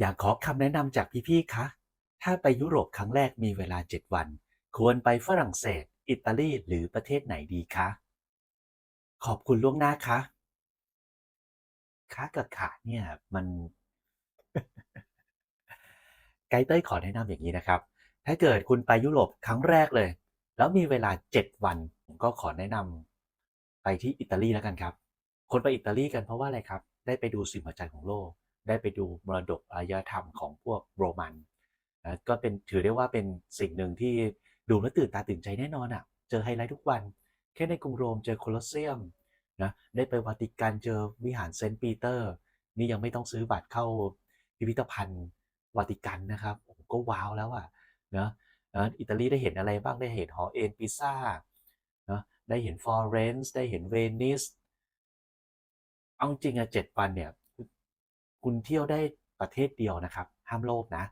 อยากขอคำแนะนำจากพี่ๆคะ ถ้าไปยุโรปครั้งแรกมีเวลา 7 วัน ควรไปฝรั่งเศส อิตาลี หรือประเทศไหนดีคะ ขอบคุณล่วงหน้าคะคะกับขาเนี่ยมัน ไกด์เต้ยขอแนะนำอย่างนี้นะครับ ถ้าเกิดคุณไปยุโรปครั้งแรกเลย แล้วมีเวลา 7 วัน ผมก็ขอแนะนำไปที่อิตาลีแล้วกันครับ คนไปอิตาลีกันเพราะว่าอะไรครับ ได้ไปดูสิ่งมหัศจรรย์ของโลก ได้ไปดูมรดกอารยธรรมของพวกโรมันนะก็เป็นถือได้ว่าเป็นสิ่งหนึ่งที่ดูแล้วตื่นตาตื่นใจแน่นอนอะ่ะ เจอไฮไลท์ทุกวัน แค่ในกรุงโรมเจอโคลอสเซียมนะได้ไปวาติกันเจอวิหารเซนต์ปีเตอร์ นี่ยังไม่ต้องซื้อบัตรเข้าพิพิธภัณฑ์วาติกันนะครับโอ้โหก็ว้าวแล้วอะนะนะอิตาลีได้เห็นอะไรบ้างได้เห็นหอเอ็นปิซ่านะได้เห็นฟลอเรนซ์ได้เห็นเวนิสเอาจริงอะเจ็ดวันเนี่ย คุณเที่ยวได้ประเทศเดียวนะครับ ห้ามโลภนะ